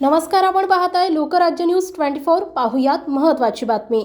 नमस्कार आपण पाहत आहे लोकराज्य न्यूज ट्वेंटी फोर. पाहुयात महत्वाची बातमी.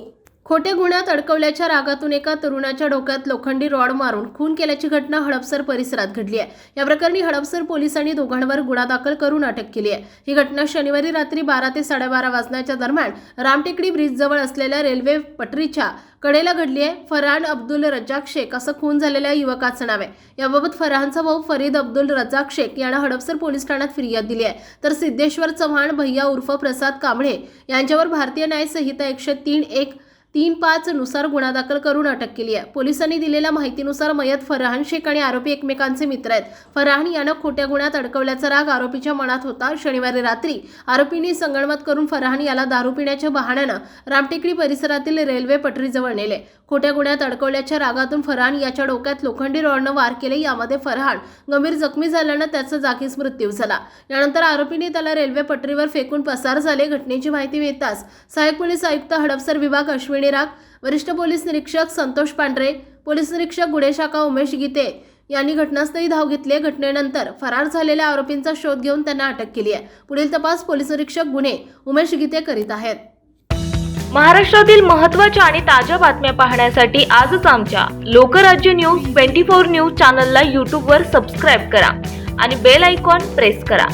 खोटे गुन्ह्यात अडकवल्याच्या रागातून एका तरुणाच्या डोक्यात लोखंडी रॉड मारून खून केल्याची घटना हडपसर परिसरात घडली आहे. या प्रकरणी हडपसर पोलिसांनी दोघांवर गुन्हा दाखल करून अटक केली आहे. ही घटना शनिवारी रात्री बारा ते साडेबारा वाजण्याच्या दरम्यान रामटेकडी ब्रिजजवळ असलेल्या रेल्वे पटरीच्या कडेला घडली आहे. फरहान अब्दुल रजाक शेख असं खून झालेल्या युवकाचं नाव आहे. याबाबत फरहानचा भाऊ फरीद अब्दुल रजाक शेख यानं हडपसर पोलीस ठाण्यात फिर्याद दिली आहे. तर सिद्धेश्वर चव्हाण भैया उर्फ प्रसाद कांबळे यांच्यावर भारतीय न्याय संहिता एकशे तीन एक तीन पाच नुसार गुन्हा दाखल करून अटक केली आहे. पोलिसांनी दिलेल्या माहितीनुसार मयत फरहान शेख आणि आरोपी एकमेकांचे मित्र आहेत. फरहान यानं खोट्या गुन्ह्यात अडकवल्याचा राग आरोपीच्या मनात होता. शनिवारी रात्री आरोपींनी संगणमत करून फरहान याला दारू पिण्याच्या बहाण्यानं रामटेकडी परिसरातील रेल्वे पटरीजवळ नेले. खोट्या गुन्ह्यात अडकवल्याच्या रागातून फरहान याच्या डोक्यात लोखंडी रॉडनं वार केले. यामध्ये फरहान गंभीर जखमी झाल्यानं त्याचा जागीच मृत्यू झाला. यानंतर आरोपींनी त्याला रेल्वे पटरीवर फेकून पसार झाले. घटनेची माहिती मिळताच सहाय्यक पोलीस आयुक्त हडपसर विभाग अश्विनी राग? वरिष्ठ पोलीस निरीक्षक संतोष पांढरे पोलीस निरीक्षक गुन्हे शाखा उमेश गीते यांनी घटनास्थळी धाव घेतली घटनेनंतर फरार झालेल्या आरोपींचा शोध घेऊन त्यांना अटक केली आहे. पुढील तपास पोलीस निरीक्षक गुन्हे उमेश गीते करीत आहेत. महाराष्ट्रातील महत्त्वाच्या आणि ताज्या बातम्या पाहण्यासाठी आजच आमच्या Lokrajya news twenty four news चॅनलला यूट्यूबवर सबस्क्राईब करा आणि बेल आयकॉन प्रेस करा.